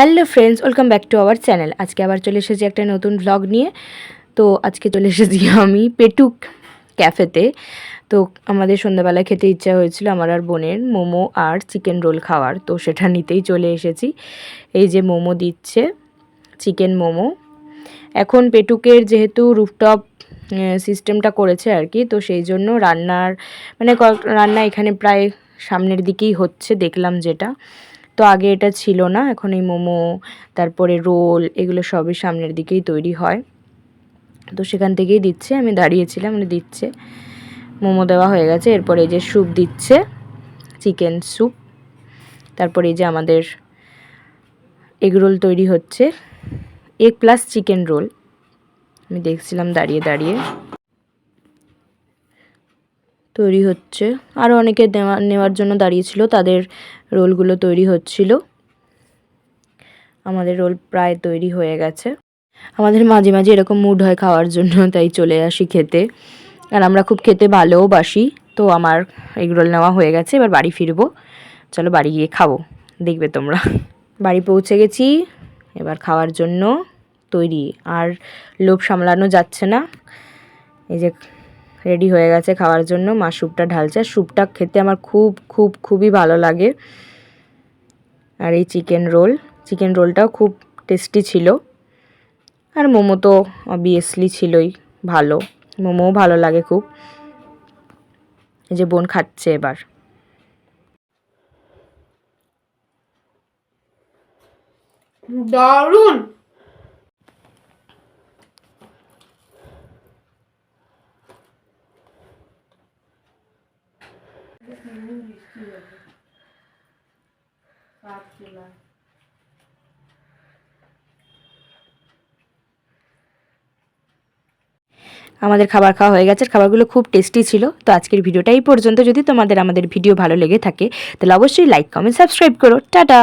Hello friends, welcome back to our channel. আজকে আবার চলে এসেছি একটা নতুন ভ্লগ নিয়ে। তো আজকে চলে এসেছি আমি পেটুক ক্যাফেতে। তো আমাদের সন্ধ্যাবেলা খেতে ইচ্ছা হয়েছিল আমার আর বোনের মোমো আর চিকেন রোল খাওয়ার। তো সেটা নিতেই চলে এসেছি। এই যে মোমো দিচ্ছে, চিকেন মোমো। এখন পেটুকের যেহেতু রুফটপ সিস্টেমটা করেছে আর কি, তো সেই জন্য রান্নার মানে রান্না এখানে প্রায় সামনের দিকেই হচ্ছে, দেখলাম যেটা। তো আগে এটা ছিল না, এখন এই মোমো, তারপরে রোল এগুলো সবই সামনের দিকেই তৈরি হয়। তো সেখান থেকেই দিচ্ছে, আমি দাঁড়িয়েছিলাম মানে দিচ্ছে। মোমো দেওয়া হয়ে গেছে, এরপরে এই যে স্যুপ দিচ্ছে, চিকেন স্যুপ। তারপরে এই যে আমাদের এগ রোল তৈরি হচ্ছে, এগ প্লাস চিকেন রোল। আমি দেখছিলাম দাঁড়িয়ে দাঁড়িয়ে। তৈরি হচ্ছে। আরও অনেকে নেওয়া নেওয়ার জন্য দাঁড়িয়েছিল, তাদের রোলগুলো তৈরি হচ্ছিল। আমাদের রোল প্রায় তৈরি হয়ে গেছে। আমাদের মাঝে মাঝে এরকম মুড হয় খাওয়ার জন্য, তাই চলে আসি খেতে। আর আমরা খুব খেতে ভালোও বাসি। তো আমার এগরোল নেওয়া হয়ে গেছে, এবার বাড়ি ফিরবো। চলো বাড়ি গিয়ে খাব, দেখবে তোমরা। বাড়ি পৌঁছে গেছি, এবার খাওয়ার জন্য তৈরি। আর লোভ সামলানো যাচ্ছে না। এই যে রেডি হয়ে গেছে খাওয়ার জন্য। মা স্যুপটা ঢালছে। আর স্যুপটা খেতে আমার খুব খুব, খুবই ভালো লাগে। আর এই চিকেন রোল। চিকেন রোলটাও খুব টেস্টি ছিল। আর মোমো তো অবভিয়াসলি ছিলই ভালো। মোমোও ভালো লাগে খুব। এই যে বোন খাচ্ছে এবার। দারুণ! আমাদের খাবার খাওয়া হয়ে গেছে, খাবারগুলো খুব টেস্টি ছিল। তো আজকের ভিডিওটা এই পর্যন্ত। যদি তোমাদের আমাদের ভিডিও ভালো লেগে থাকে, তাহলে অবশ্যই লাইক কমেন্ট সাবস্ক্রাইব করো। টাটা!